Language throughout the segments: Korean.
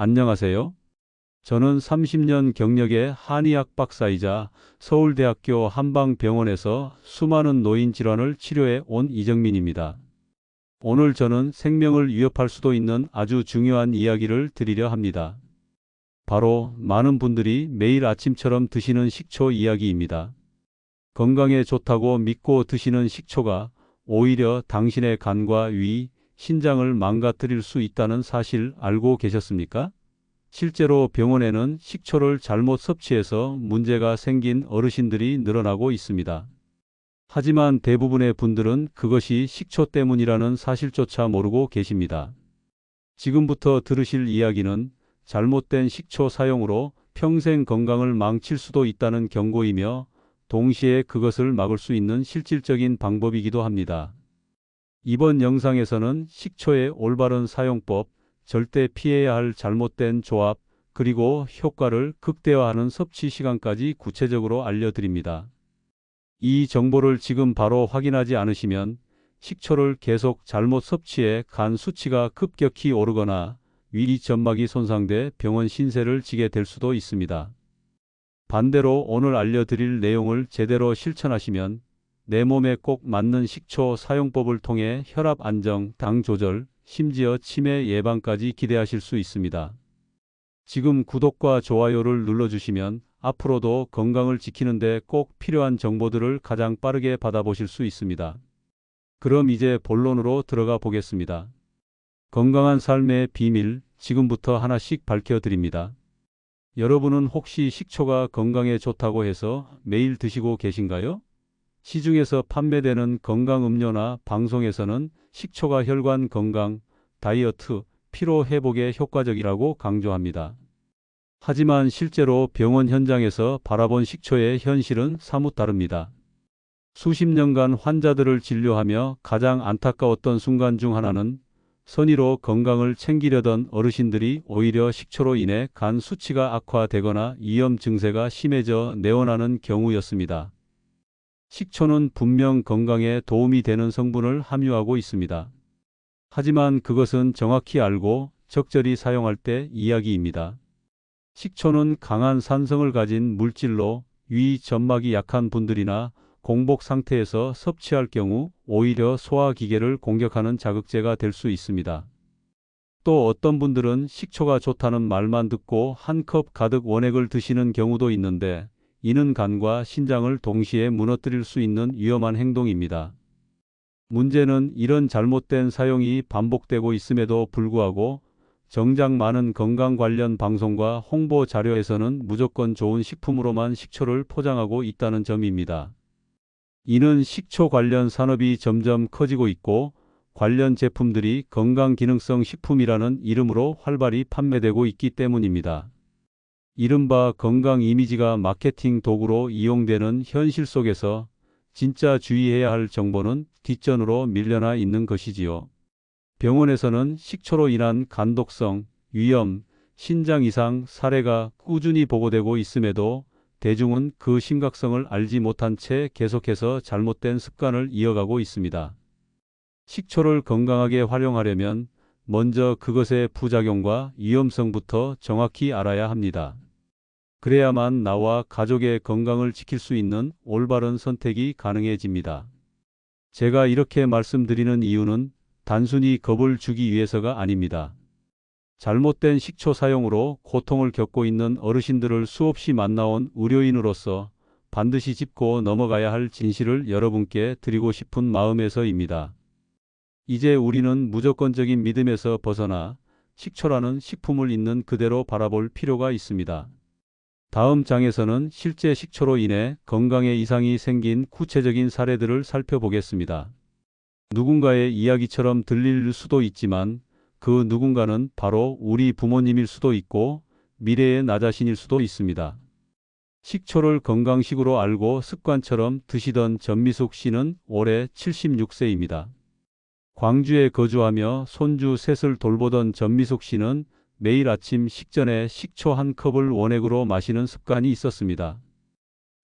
안녕하세요. 저는 30년 경력의 한의학 박사이자 서울대학교 한방병원에서 수많은 노인 질환을 치료해 온 이정민입니다. 오늘 저는 생명을 위협할 수도 있는 아주 중요한 이야기를 드리려 합니다. 바로 많은 분들이 매일 아침처럼 드시는 식초 이야기입니다. 건강에 좋다고 믿고 드시는 식초가 오히려 당신의 간과 위, 신장을 망가뜨릴 수 있다는 사실 알고 계셨습니까? 실제로 병원에는 식초를 잘못 섭취해서 문제가 생긴 어르신들이 늘어나고 있습니다. 하지만 대부분의 분들은 그것이 식초 때문이라는 사실조차 모르고 계십니다. 지금부터 들으실 이야기는 잘못된 식초 사용으로 평생 건강을 망칠 수도 있다는 경고이며 동시에 그것을 막을 수 있는 실질적인 방법이기도 합니다. 이번 영상에서는 식초의 올바른 사용법, 절대 피해야 할 잘못된 조합, 그리고 효과를 극대화하는 섭취 시간까지 구체적으로 알려드립니다. 이 정보를 지금 바로 확인하지 않으시면 식초를 계속 잘못 섭취해 간 수치가 급격히 오르거나 위 점막이 손상돼 병원 신세를 지게 될 수도 있습니다. 반대로 오늘 알려드릴 내용을 제대로 실천하시면 내 몸에 꼭 맞는 식초 사용법을 통해 혈압 안정, 당 조절, 심지어 치매 예방까지 기대하실 수 있습니다. 지금 구독과 좋아요를 눌러주시면 앞으로도 건강을 지키는데 꼭 필요한 정보들을 가장 빠르게 받아보실 수 있습니다. 그럼 이제 본론으로 들어가 보겠습니다. 건강한 삶의 비밀 지금부터 하나씩 밝혀드립니다. 여러분은 혹시 식초가 건강에 좋다고 해서 매일 드시고 계신가요? 시중에서 판매되는 건강 음료나 방송에서는 식초가 혈관 건강, 다이어트, 피로 회복에 효과적이라고 강조합니다. 하지만 실제로 병원 현장에서 바라본 식초의 현실은 사뭇 다릅니다. 수십 년간 환자들을 진료하며 가장 안타까웠던 순간 중 하나는 선의로 건강을 챙기려던 어르신들이 오히려 식초로 인해 간 수치가 악화되거나 위험 증세가 심해져 내원하는 경우였습니다. 식초는 분명 건강에 도움이 되는 성분을 함유하고 있습니다. 하지만 그것은 정확히 알고 적절히 사용할 때 이야기입니다. 식초는 강한 산성을 가진 물질로 위 점막이 약한 분들이나 공복 상태에서 섭취할 경우 오히려 소화기계를 공격하는 자극제가 될 수 있습니다. 또 어떤 분들은 식초가 좋다는 말만 듣고 한 컵 가득 원액을 드시는 경우도 있는데 이는 간과 신장을 동시에 무너뜨릴 수 있는 위험한 행동입니다. 문제는 이런 잘못된 사용이 반복되고 있음에도 불구하고 정작 많은 건강 관련 방송과 홍보 자료에서는 무조건 좋은 식품으로만 식초를 포장하고 있다는 점입니다. 이는 식초 관련 산업이 점점 커지고 있고 관련 제품들이 건강기능성 식품이라는 이름으로 활발히 판매되고 있기 때문입니다. 이른바 건강 이미지가 마케팅 도구로 이용되는 현실 속에서 진짜 주의해야 할 정보는 뒷전으로 밀려나 있는 것이지요. 병원에서는 식초로 인한 간독성, 위염, 신장 이상 사례가 꾸준히 보고되고 있음에도 대중은 그 심각성을 알지 못한 채 계속해서 잘못된 습관을 이어가고 있습니다. 식초를 건강하게 활용하려면 먼저 그것의 부작용과 위험성부터 정확히 알아야 합니다. 그래야만 나와 가족의 건강을 지킬 수 있는 올바른 선택이 가능해집니다. 제가 이렇게 말씀드리는 이유는 단순히 겁을 주기 위해서가 아닙니다. 잘못된 식초 사용으로 고통을 겪고 있는 어르신들을 수없이 만나온 의료인으로서 반드시 짚고 넘어가야 할 진실을 여러분께 드리고 싶은 마음에서입니다. 이제 우리는 무조건적인 믿음에서 벗어나 식초라는 식품을 있는 그대로 바라볼 필요가 있습니다. 다음 장에서는 실제 식초로 인해 건강에 이상이 생긴 구체적인 사례들을 살펴보겠습니다. 누군가의 이야기처럼 들릴 수도 있지만 그 누군가는 바로 우리 부모님일 수도 있고 미래의 나 자신일 수도 있습니다. 식초를 건강식으로 알고 습관처럼 드시던 전미숙 씨는 올해 76세입니다. 광주에 거주하며 손주 셋을 돌보던 전미숙 씨는 매일 아침 식전에 식초 한 컵을 원액으로 마시는 습관이 있었습니다.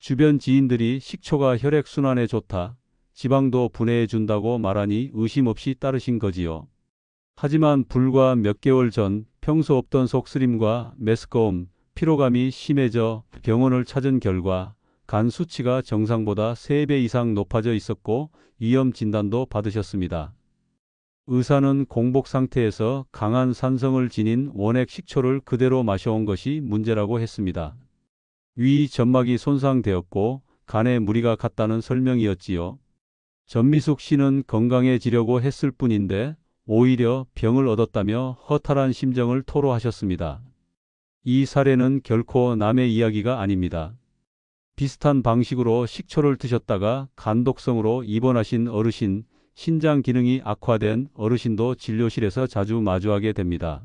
주변 지인들이 식초가 혈액순환에 좋다, 지방도 분해해 준다고 말하니 의심 없이 따르신 거지요. 하지만 불과 몇 개월 전 평소 없던 속쓰림과 메스꺼움, 피로감이 심해져 병원을 찾은 결과 간 수치가 정상보다 3배 이상 높아져 있었고 위험 진단도 받으셨습니다. 의사는 공복 상태에서 강한 산성을 지닌 원액 식초를 그대로 마셔온 것이 문제라고 했습니다. 위 점막이 손상되었고 간에 무리가 갔다는 설명이었지요. 전미숙 씨는 건강해지려고 했을 뿐인데 오히려 병을 얻었다며 허탈한 심정을 토로하셨습니다. 이 사례는 결코 남의 이야기가 아닙니다. 비슷한 방식으로 식초를 드셨다가 간독성으로 입원하신 어르신, 신장 기능이 악화된 어르신도 진료실에서 자주 마주하게 됩니다.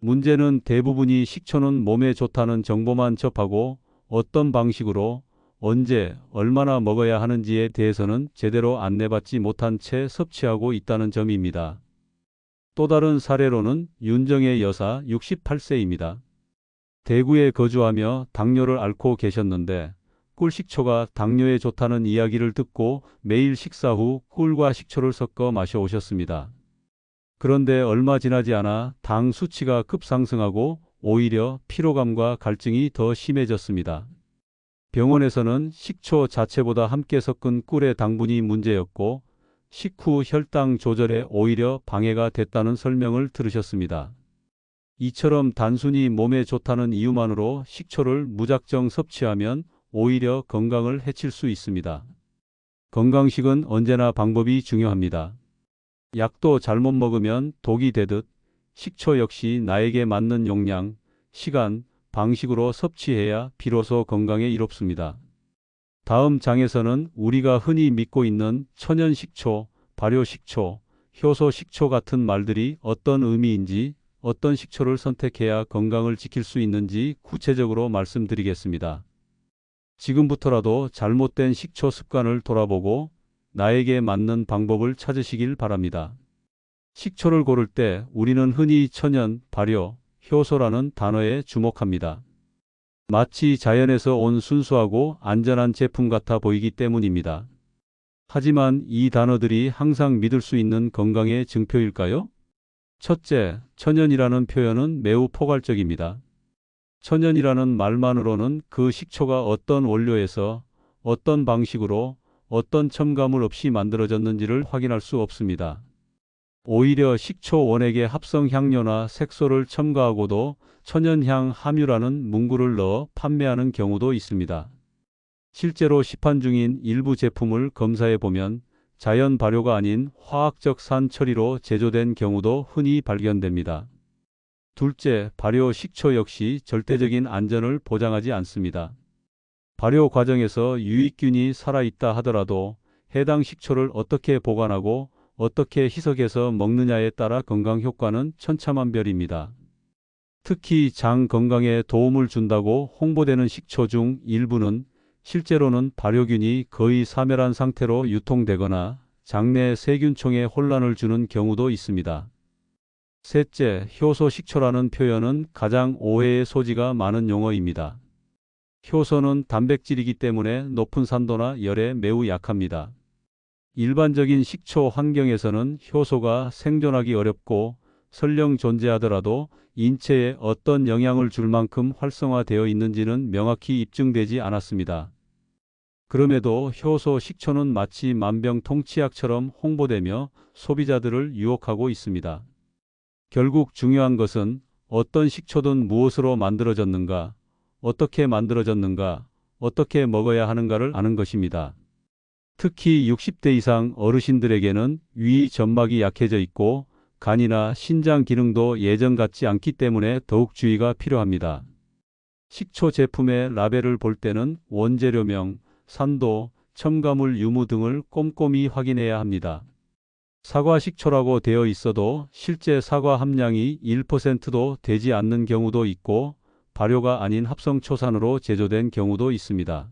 문제는 대부분이 식초는 몸에 좋다는 정보만 접하고 어떤 방식으로 언제 얼마나 먹어야 하는지에 대해서는 제대로 안내받지 못한 채 섭취하고 있다는 점입니다. 또 다른 사례로는 윤정혜 여사 68세입니다. 대구에 거주하며 당뇨를 앓고 계셨는데 꿀 식초가 당뇨에 좋다는 이야기를 듣고 매일 식사 후 꿀과 식초를 섞어 마셔 오셨습니다. 그런데 얼마 지나지 않아 당 수치가 급상승하고 오히려 피로감과 갈증이 더 심해졌습니다. 병원에서는 식초 자체보다 함께 섞은 꿀의 당분이 문제였고 식후 혈당 조절에 오히려 방해가 됐다는 설명을 들으셨습니다. 이처럼 단순히 몸에 좋다는 이유만으로 식초를 무작정 섭취하면 오히려 건강을 해칠 수 있습니다. 건강식은 언제나 방법이 중요합니다. 약도 잘못 먹으면 독이 되듯 식초 역시 나에게 맞는 용량, 시간, 방식으로 섭취해야 비로소 건강에 이롭습니다. 다음 장에서는 우리가 흔히 믿고 있는 천연 식초, 발효 식초, 효소 식초 같은 말들이 어떤 의미인지 어떤 식초를 선택해야 건강을 지킬 수 있는지 구체적으로 말씀드리겠습니다. 지금부터라도 잘못된 식초 습관을 돌아보고 나에게 맞는 방법을 찾으시길 바랍니다. 식초를 고를 때 우리는 흔히 천연, 발효, 효소라는 단어에 주목합니다. 마치 자연에서 온 순수하고 안전한 제품 같아 보이기 때문입니다. 하지만 이 단어들이 항상 믿을 수 있는 건강의 증표일까요? 첫째, 천연이라는 표현은 매우 포괄적입니다. 천연이라는 말만으로는 그 식초가 어떤 원료에서 어떤 방식으로 어떤 첨가물 없이 만들어졌는지를 확인할 수 없습니다. 오히려 식초 원액에 합성 향료나 색소를 첨가하고도 천연향 함유라는 문구를 넣어 판매하는 경우도 있습니다. 실제로 시판 중인 일부 제품을 검사해 보면 자연 발효가 아닌 화학적 산 처리로 제조된 경우도 흔히 발견됩니다. 둘째, 발효 식초 역시 절대적인 안전을 보장하지 않습니다. 발효 과정에서 유익균이 살아있다 하더라도 해당 식초를 어떻게 보관하고 어떻게 희석해서 먹느냐에 따라 건강 효과는 천차만별입니다. 특히 장 건강에 도움을 준다고 홍보되는 식초 중 일부는 실제로는 발효균이 거의 사멸한 상태로 유통되거나 장내 세균총에 혼란을 주는 경우도 있습니다. 셋째, 효소 식초라는 표현은 가장 오해의 소지가 많은 용어입니다. 효소는 단백질이기 때문에 높은 산도나 열에 매우 약합니다. 일반적인 식초 환경에서는 효소가 생존하기 어렵고 설령 존재하더라도 인체에 어떤 영향을 줄 만큼 활성화되어 있는지는 명확히 입증되지 않았습니다. 그럼에도 효소 식초는 마치 만병통치약처럼 홍보되며 소비자들을 유혹하고 있습니다. 결국 중요한 것은 어떤 식초든 무엇으로 만들어졌는가, 어떻게 만들어졌는가, 어떻게 먹어야 하는가를 아는 것입니다. 특히 60대 이상 어르신들에게는 위 점막이 약해져 있고 간이나 신장 기능도 예전 같지 않기 때문에 더욱 주의가 필요합니다. 식초 제품의 라벨을 볼 때는 원재료명, 산도, 첨가물 유무 등을 꼼꼼히 확인해야 합니다. 사과 식초라고 되어 있어도 실제 사과 함량이 1%도 되지 않는 경우도 있고 발효가 아닌 합성초산으로 제조된 경우도 있습니다.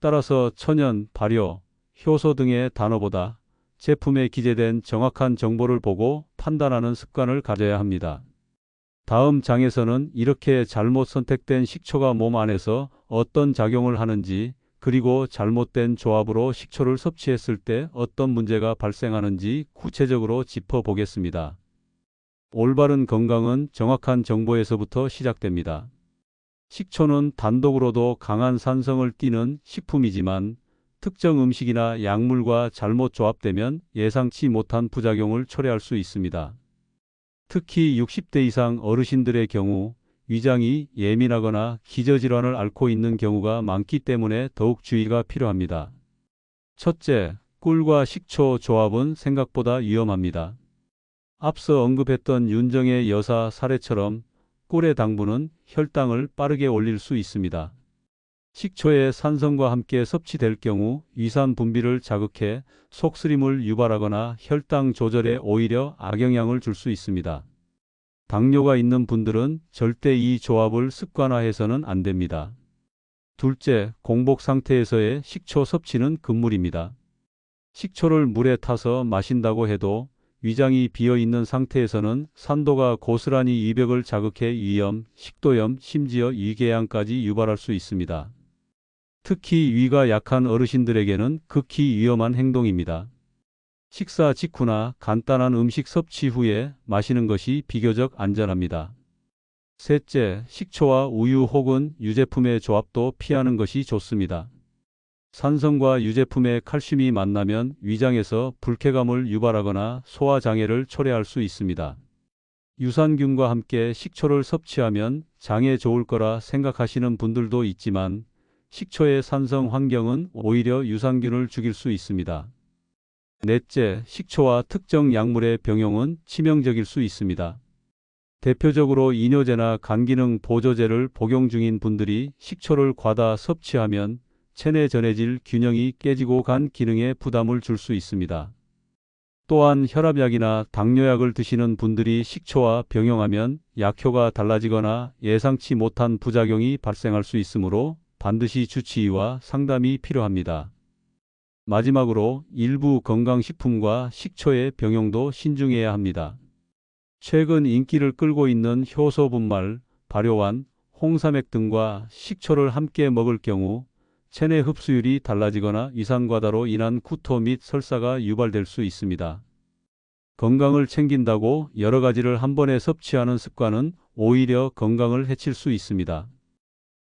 따라서 천연, 발효, 효소 등의 단어보다 제품에 기재된 정확한 정보를 보고 판단하는 습관을 가져야 합니다. 다음 장에서는 이렇게 잘못 선택된 식초가 몸 안에서 어떤 작용을 하는지 그리고 잘못된 조합으로 식초를 섭취했을 때 어떤 문제가 발생하는지 구체적으로 짚어보겠습니다. 올바른 건강은 정확한 정보에서부터 시작됩니다. 식초는 단독으로도 강한 산성을 띠는 식품이지만 특정 음식이나 약물과 잘못 조합되면 예상치 못한 부작용을 초래할 수 있습니다. 특히 60대 이상 어르신들의 경우 위장이 예민하거나 기저질환을 앓고 있는 경우가 많기 때문에 더욱 주의가 필요합니다. 첫째, 꿀과 식초 조합은 생각보다 위험합니다. 앞서 언급했던 윤정의 여사 사례처럼 꿀의 당분은 혈당을 빠르게 올릴 수 있습니다. 식초의 산성과 함께 섭취될 경우 위산 분비를 자극해 속쓰림을 유발하거나 혈당 조절에 오히려 악영향을 줄 수 있습니다. 당뇨가 있는 분들은 절대 이 조합을 습관화해서는 안 됩니다. 둘째, 공복 상태에서의 식초 섭취는 금물입니다. 식초를 물에 타서 마신다고 해도 위장이 비어 있는 상태에서는 산도가 고스란히 위벽을 자극해 위염, 식도염, 심지어 위궤양까지 유발할 수 있습니다. 특히 위가 약한 어르신들에게는 극히 위험한 행동입니다. 식사 직후나 간단한 음식 섭취 후에 마시는 것이 비교적 안전합니다. 셋째, 식초와 우유 혹은 유제품의 조합도 피하는 것이 좋습니다. 산성과 유제품의 칼슘이 만나면 위장에서 불쾌감을 유발하거나 소화장애를 초래할 수 있습니다. 유산균과 함께 식초를 섭취하면 장에 좋을 거라 생각하시는 분들도 있지만 식초의 산성 환경은 오히려 유산균을 죽일 수 있습니다. 넷째, 식초와 특정 약물의 병용은 치명적일 수 있습니다. 대표적으로 이뇨제나 간기능 보조제를 복용 중인 분들이 식초를 과다 섭취하면 체내 전해질 균형이 깨지고 간 기능에 부담을 줄 수 있습니다. 또한 혈압약이나 당뇨약을 드시는 분들이 식초와 병용하면 약효가 달라지거나 예상치 못한 부작용이 발생할 수 있으므로 반드시 주치의와 상담이 필요합니다. 마지막으로 일부 건강식품과 식초의 병용도 신중해야 합니다. 최근 인기를 끌고 있는 효소 분말, 발효완, 홍삼액 등과 식초를 함께 먹을 경우 체내 흡수율이 달라지거나 이산과다로 인한 구토 및 설사가 유발될 수 있습니다. 건강을 챙긴다고 여러 가지를 한 번에 섭취하는 습관은 오히려 건강을 해칠 수 있습니다.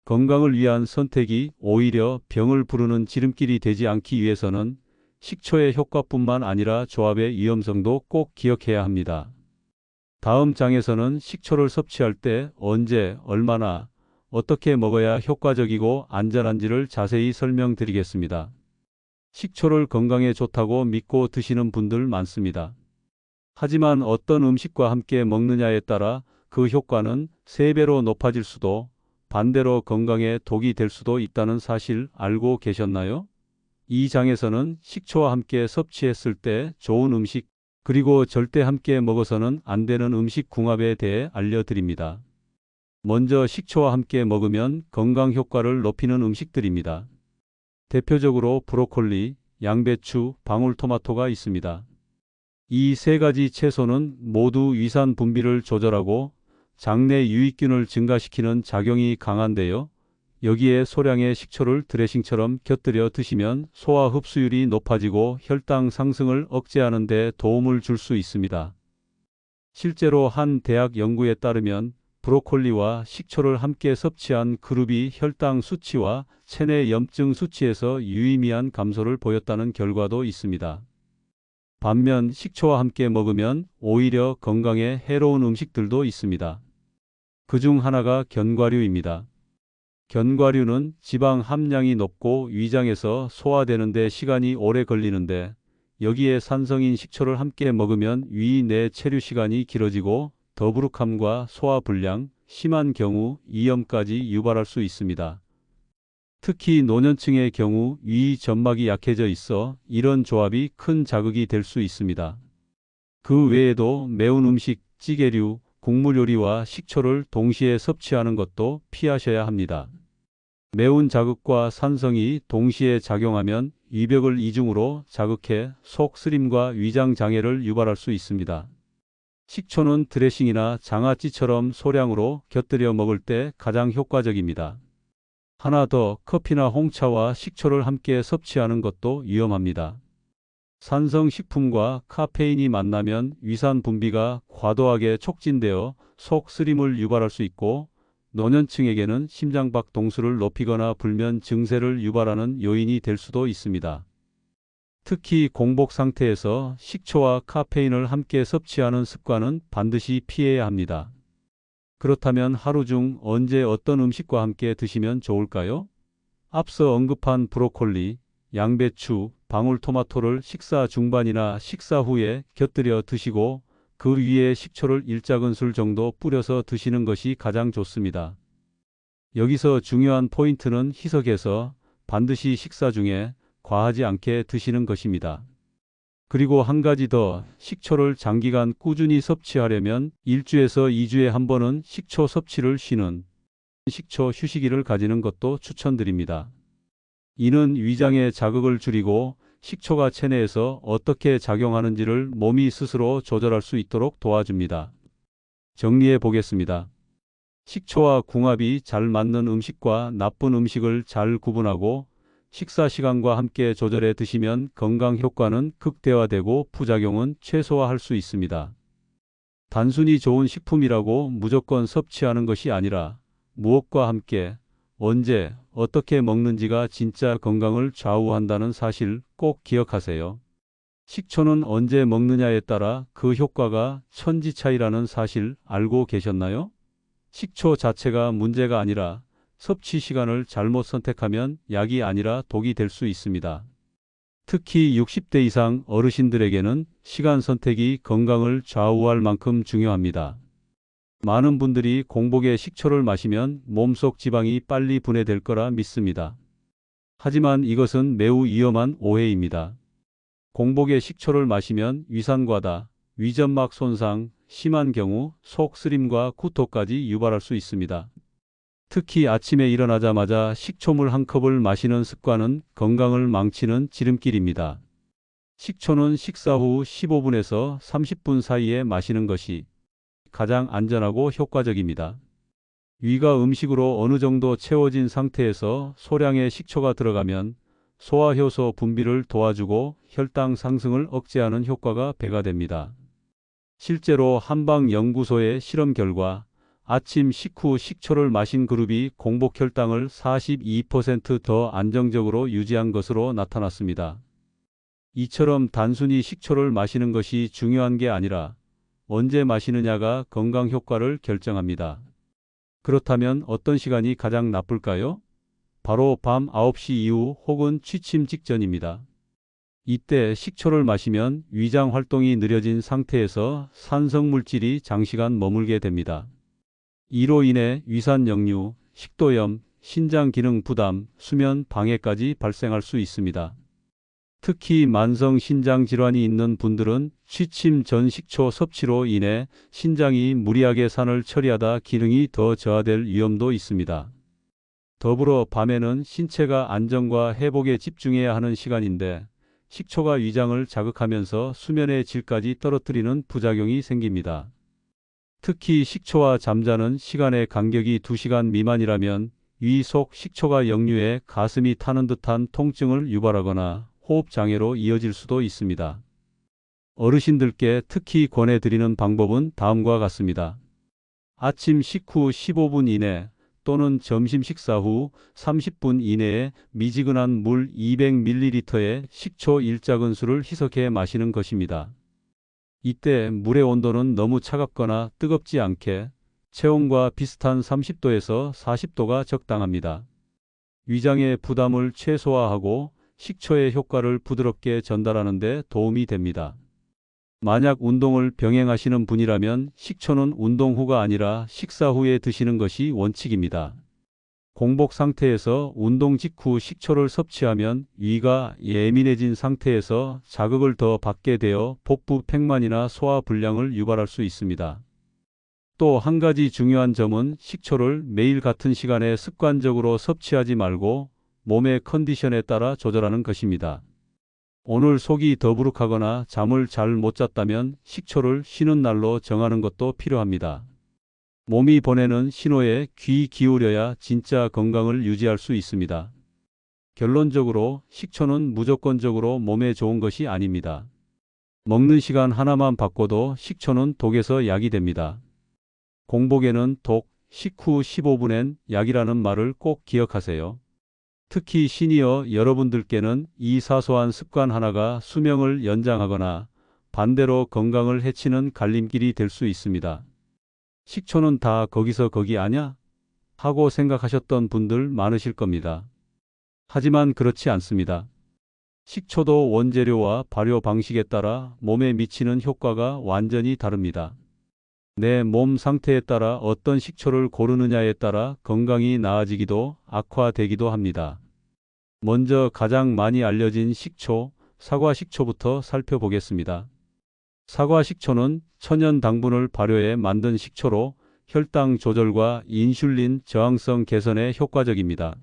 건강을 위한 선택이 오히려 병을 부르는 지름길이 되지 않기 위해서는 식초의 효과뿐만 아니라 조합의 위험성도 꼭 기억해야 합니다. 다음 장에서는 식초를 섭취할 때 언제, 얼마나, 어떻게 먹어야 효과적이고 안전한지를 자세히 설명드리겠습니다. 식초를 건강에 좋다고 믿고 드시는 분들 많습니다. 하지만 어떤 음식과 함께 먹느냐에 따라 그 효과는 3배로 높아질 수도 반대로 건강에 독이 될 수도 있다는 사실 알고 계셨나요? 이 장에서는 식초와 함께 섭취했을 때 좋은 음식 그리고 절대 함께 먹어서는 안 되는 음식 궁합에 대해 알려드립니다. 먼저 식초와 함께 먹으면 건강 효과를 높이는 음식들입니다. 대표적으로 브로콜리, 양배추, 방울토마토가 있습니다. 이 세 가지 채소는 모두 위산 분비를 조절하고 장내 유익균을 증가시키는 작용이 강한데요. 여기에 소량의 식초를 드레싱처럼 곁들여 드시면 소화 흡수율이 높아지고 혈당 상승을 억제하는 데 도움을 줄 수 있습니다. 실제로 한 대학 연구에 따르면 브로콜리와 식초를 함께 섭취한 그룹이 혈당 수치와 체내 염증 수치에서 유의미한 감소를 보였다는 결과도 있습니다. 반면 식초와 함께 먹으면 오히려 건강에 해로운 음식들도 있습니다. 그 중 하나가 견과류입니다. 견과류는 지방 함량이 높고 위장에서 소화되는 데 시간이 오래 걸리는데 여기에 산성인 식초를 함께 먹으면 위 내 체류 시간이 길어지고 더부룩함과 소화 불량, 심한 경우 이염까지 유발할 수 있습니다. 특히 노년층의 경우 위 점막이 약해져 있어 이런 조합이 큰 자극이 될 수 있습니다. 그 외에도 매운 음식, 찌개류, 국물 요리와 식초를 동시에 섭취하는 것도 피하셔야 합니다. 매운 자극과 산성이 동시에 작용하면 위벽을 이중으로 자극해 속 쓰림과 위장 장애를 유발할 수 있습니다. 식초는 드레싱이나 장아찌처럼 소량으로 곁들여 먹을 때 가장 효과적입니다. 하나 더 커피나 홍차와 식초를 함께 섭취하는 것도 위험합니다. 산성식품과 카페인이 만나면 위산 분비가 과도하게 촉진되어 속 쓰림을 유발할 수 있고 노년층에게는 심장박 동수를 높이거나 불면 증세를 유발하는 요인이 될 수도 있습니다. 특히 공복 상태에서 식초와 카페인을 함께 섭취하는 습관은 반드시 피해야 합니다. 그렇다면 하루 중 언제 어떤 음식과 함께 드시면 좋을까요? 앞서 언급한 브로콜리, 양배추, 방울토마토를 식사 중반이나 식사 후에 곁들여 드시고 그 위에 식초를 일작은술 정도 뿌려서 드시는 것이 가장 좋습니다. 여기서 중요한 포인트는 희석해서 반드시 식사 중에 과하지 않게 드시는 것입니다. 그리고 한 가지 더 식초를 장기간 꾸준히 섭취하려면 1주에서 2주에 한 번은 식초 섭취를 쉬는 식초 휴식일을 가지는 것도 추천드립니다. 이는 위장의 자극을 줄이고 식초가 체내에서 어떻게 작용하는지를 몸이 스스로 조절할 수 있도록 도와줍니다. 정리해 보겠습니다. 식초와 궁합이 잘 맞는 음식과 나쁜 음식을 잘 구분하고 식사 시간과 함께 조절해 드시면 건강 효과는 극대화되고 부작용은 최소화할 수 있습니다. 단순히 좋은 식품이라고 무조건 섭취하는 것이 아니라 무엇과 함께 언제 어떻게 먹는지가 진짜 건강을 좌우한다는 사실 꼭 기억하세요. 식초는 언제 먹느냐에 따라 그 효과가 천지 차이라는 사실 알고 계셨나요? 식초 자체가 문제가 아니라 섭취 시간을 잘못 선택하면 약이 아니라 독이 될 수 있습니다. 특히 60대 이상 어르신들에게는 시간 선택이 건강을 좌우할 만큼 중요합니다. 많은 분들이 공복에 식초를 마시면 몸속 지방이 빨리 분해될 거라 믿습니다. 하지만 이것은 매우 위험한 오해입니다. 공복에 식초를 마시면 위산과다, 위점막 손상, 심한 경우 속 쓰림과 구토까지 유발할 수 있습니다. 특히 아침에 일어나자마자 식초물 한 컵을 마시는 습관은 건강을 망치는 지름길입니다. 식초는 식사 후 15분에서 30분 사이에 마시는 것이 가장 안전하고 효과적입니다. 위가 음식으로 어느 정도 채워진 상태에서 소량의 식초가 들어가면 소화효소 분비를 도와주고 혈당 상승을 억제하는 효과가 배가 됩니다. 실제로 한방연구소의 실험 결과 아침 식후 식초를 마신 그룹이 공복 혈당을 42%더 안정적으로 유지한 것으로 나타났습니다. 이처럼 단순히 식초를 마시는 것이 중요한 게 아니라 언제 마시느냐가 건강 효과를 결정합니다. 그렇다면 어떤 시간이 가장 나쁠까요? 바로 밤 9시 이후 혹은 취침 직전입니다. 이때 식초를 마시면 위장 활동이 느려진 상태에서 산성 물질이 장시간 머물게 됩니다. 이로 인해 위산 역류, 식도염, 신장 기능 부담, 수면 방해까지 발생할 수 있습니다. 특히 만성 신장 질환이 있는 분들은 취침 전 식초 섭취로 인해 신장이 무리하게 산을 처리하다 기능이 더 저하될 위험도 있습니다. 더불어 밤에는 신체가 안정과 회복에 집중해야 하는 시간인데 식초가 위장을 자극하면서 수면의 질까지 떨어뜨리는 부작용이 생깁니다. 특히 식초와 잠자는 시간의 간격이 2시간 미만이라면 위 속 식초가 역류해 가슴이 타는 듯한 통증을 유발하거나 호흡 장애로 이어질 수도 있습니다. 어르신들께 특히 권해드리는 방법은 다음과 같습니다. 아침 식후 15분 이내 또는 점심 식사 후 30분 이내에 미지근한 물 200ml에 식초 일작은수를 희석해 마시는 것입니다. 이때 물의 온도는 너무 차갑거나 뜨겁지 않게 체온과 비슷한 30도에서 40도가 적당합니다. 위장의 부담을 최소화하고 식초의 효과를 부드럽게 전달하는 데 도움이 됩니다. 만약 운동을 병행하시는 분이라면 식초는 운동 후가 아니라 식사 후에 드시는 것이 원칙입니다. 공복 상태에서 운동 직후 식초를 섭취하면 위가 예민해진 상태에서 자극을 더 받게 되어 복부 팽만이나 소화 불량을 유발할 수 있습니다. 또 한 가지 중요한 점은 식초를 매일 같은 시간에 습관적으로 섭취하지 말고 몸의 컨디션에 따라 조절하는 것입니다. 오늘 속이 더부룩하거나 잠을 잘 못 잤다면 식초를 쉬는 날로 정하는 것도 필요합니다. 몸이 보내는 신호에 귀 기울여야 진짜 건강을 유지할 수 있습니다. 결론적으로 식초는 무조건적으로 몸에 좋은 것이 아닙니다. 먹는 시간 하나만 바꿔도 식초는 독에서 약이 됩니다. 공복에는 독, 식후 15분엔 약이라는 말을 꼭 기억하세요. 특히 시니어 여러분들께는 이 사소한 습관 하나가 수명을 연장하거나 반대로 건강을 해치는 갈림길이 될 수 있습니다. 식초는 다 거기서 거기 아냐? 하고 생각하셨던 분들 많으실 겁니다. 하지만 그렇지 않습니다. 식초도 원재료와 발효 방식에 따라 몸에 미치는 효과가 완전히 다릅니다. 내 몸 상태에 따라 어떤 식초를 고르느냐에 따라 건강이 나아지기도 악화되기도 합니다. 먼저 가장 많이 알려진 식초, 사과 식초부터 살펴보겠습니다. 사과 식초는 천연 당분을 발효해 만든 식초로 혈당 조절과 인슐린 저항성 개선에 효과적입니다.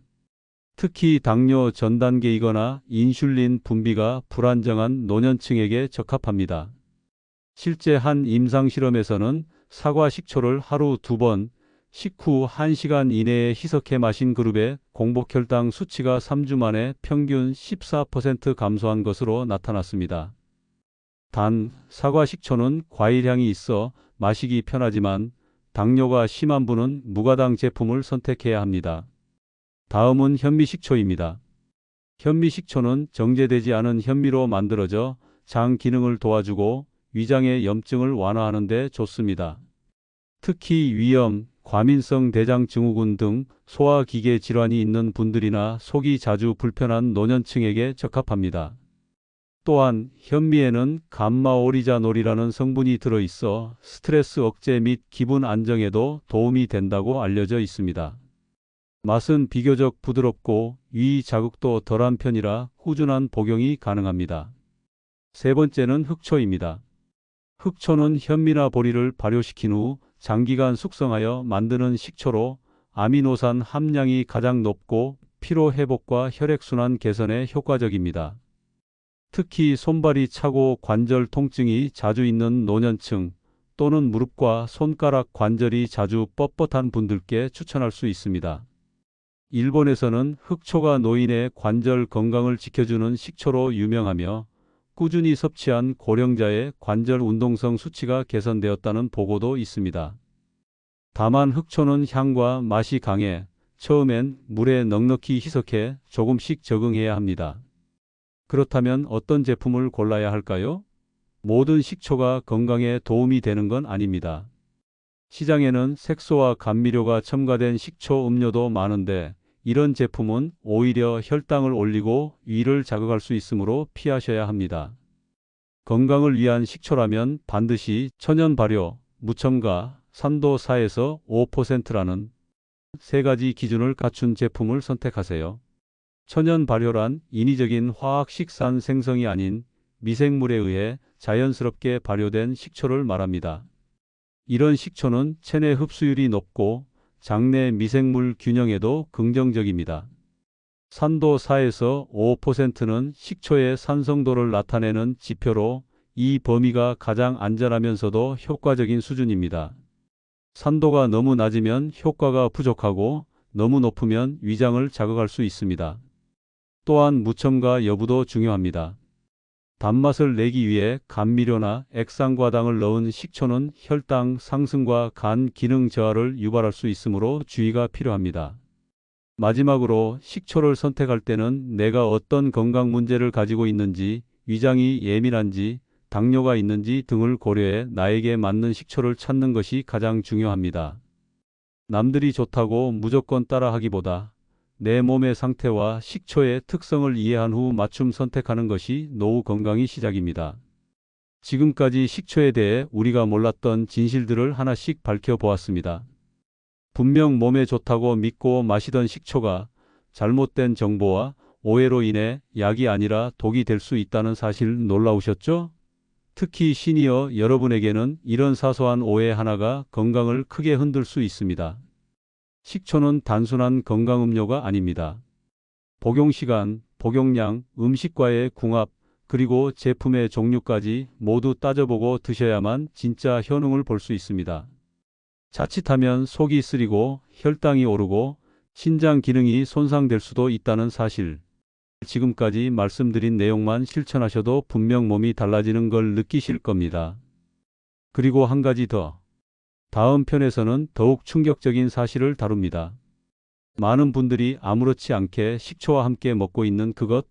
특히 당뇨 전 단계이거나 인슐린 분비가 불안정한 노년층에게 적합합니다. 실제 한 임상 실험에서는 사과 식초를 하루 두 번, 식후 1시간 이내에 희석해 마신 그룹의 공복 혈당 수치가 3주 만에 평균 14% 감소한 것으로 나타났습니다. 단, 사과 식초는 과일향이 있어 마시기 편하지만 당뇨가 심한 분은 무가당 제품을 선택해야 합니다. 다음은 현미식초입니다. 현미식초는 정제되지 않은 현미로 만들어져 장 기능을 도와주고 위장의 염증을 완화하는 데 좋습니다. 특히 위염, 과민성 대장 증후군 등 소화기계 질환이 있는 분들이나 속이 자주 불편한 노년층에게 적합합니다. 또한 현미에는 감마오리자놀이라는 성분이 들어있어 스트레스 억제 및 기분 안정에도 도움이 된다고 알려져 있습니다. 맛은 비교적 부드럽고 위 자극도 덜한 편이라 꾸준한 복용이 가능합니다. 세 번째는 흑초입니다. 흑초는 현미나 보리를 발효시킨 후 장기간 숙성하여 만드는 식초로 아미노산 함량이 가장 높고 피로 회복과 혈액순환 개선에 효과적입니다. 특히 손발이 차고 관절 통증이 자주 있는 노년층 또는 무릎과 손가락 관절이 자주 뻣뻣한 분들께 추천할 수 있습니다. 일본에서는 흑초가 노인의 관절 건강을 지켜주는 식초로 유명하며 꾸준히 섭취한 고령자의 관절 운동성 수치가 개선되었다는 보고도 있습니다. 다만 흑초는 향과 맛이 강해 처음엔 물에 넉넉히 희석해 조금씩 적응해야 합니다. 그렇다면 어떤 제품을 골라야 할까요? 모든 식초가 건강에 도움이 되는 건 아닙니다. 시장에는 색소와 감미료가 첨가된 식초 음료도 많은데 이런 제품은 오히려 혈당을 올리고 위를 자극할 수 있으므로 피하셔야 합니다. 건강을 위한 식초라면 반드시 천연 발효, 무첨가, 산도 4에서 5%라는 세 가지 기준을 갖춘 제품을 선택하세요. 천연 발효란 인위적인 화학 식산 생성이 아닌 미생물에 의해 자연스럽게 발효된 식초를 말합니다. 이런 식초는 체내 흡수율이 높고 장내 미생물 균형에도 긍정적입니다. 산도 4에서 5%는 식초의 산성도를 나타내는 지표로 이 범위가 가장 안전하면서도 효과적인 수준입니다. 산도가 너무 낮으면 효과가 부족하고 너무 높으면 위장을 자극할 수 있습니다. 또한 무첨가 여부도 중요합니다. 단맛을 내기 위해 감미료나 액상과당을 넣은 식초는 혈당 상승과 간 기능 저하를 유발할 수 있으므로 주의가 필요합니다. 마지막으로 식초를 선택할 때는 내가 어떤 건강 문제를 가지고 있는지, 위장이 예민한지, 당뇨가 있는지 등을 고려해 나에게 맞는 식초를 찾는 것이 가장 중요합니다. 남들이 좋다고 무조건 따라 하기보다 내 몸의 상태와 식초의 특성을 이해한 후 맞춤 선택하는 것이 노후 건강의 시작입니다. 지금까지 식초에 대해 우리가 몰랐던 진실들을 하나씩 밝혀보았습니다. 분명 몸에 좋다고 믿고 마시던 식초가 잘못된 정보와 오해로 인해 약이 아니라 독이 될 수 있다는 사실 놀라우셨죠? 특히 시니어 여러분에게는 이런 사소한 오해 하나가 건강을 크게 흔들 수 있습니다. 식초는 단순한 건강음료가 아닙니다. 복용시간, 복용량, 음식과의 궁합, 그리고 제품의 종류까지 모두 따져보고 드셔야만 진짜 효능을 볼 수 있습니다. 자칫하면 속이 쓰리고 혈당이 오르고 신장 기능이 손상될 수도 있다는 사실. 지금까지 말씀드린 내용만 실천하셔도 분명 몸이 달라지는 걸 느끼실 겁니다. 그리고 한 가지 더. 다음 편에서는 더욱 충격적인 사실을 다룹니다. 많은 분들이 아무렇지 않게 식초와 함께 먹고 있는 그것,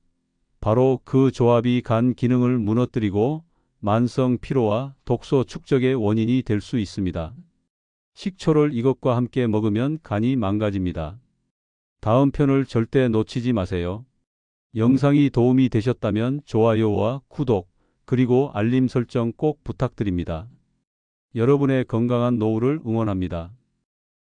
바로 그 조합이 간 기능을 무너뜨리고 만성 피로와 독소 축적의 원인이 될 수 있습니다. 식초를 이것과 함께 먹으면 간이 망가집니다. 다음 편을 절대 놓치지 마세요. 영상이 도움이 되셨다면 좋아요와 구독, 그리고 알림 설정 꼭 부탁드립니다. 여러분의 건강한 노후를 응원합니다.